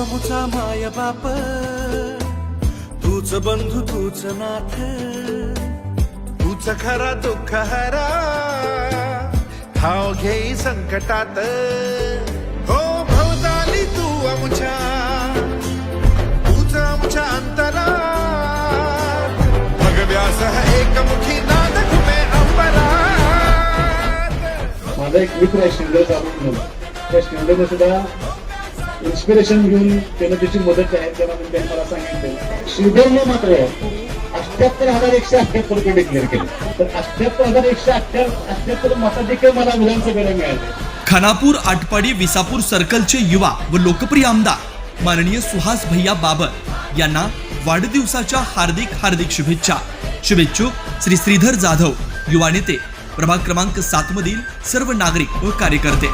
अमुचा माय बाप तूच बंधू तूच नाथ तूच खरा दुःख हरा. ठाव घेई संकटात हो भवताली तू आमच्या तूच आमच्या अंतरा भगव्यास एकमुखी नाद घुमे अंबरा माझा एक मित्र आहे शिंदे चालू त्या शिंदेने सुद्धा इन्स्पिरेशन घेऊन त्यानं त्याची मदत आहे त्याला त्यांनी मला सांगितलं. श्रीधरने मात्र अठ्याहत्तर हजार एकशे अठ्याहत्तर रुपये डिक्लेअर केले. तर अठ्याहत्तर हजार एकशे अठ्याहत्तर अठ्याहत्तर मताधिक्य मला विधानसभेला मिळाले. खानापूर आटपाडी विसापूर सर्कलचे युवा व लोकप्रिय आमदार माननीय सुहास भैया बाबर यांना वाढदिवसाच्या हार्दिक हार्दिक शुभेच्छा. शुभेच्छुक श्री श्रीधर जाधव युवा नेते प्रभाग क्रमांक सात मधील सर्व नागरिक व कार्यकर्ते.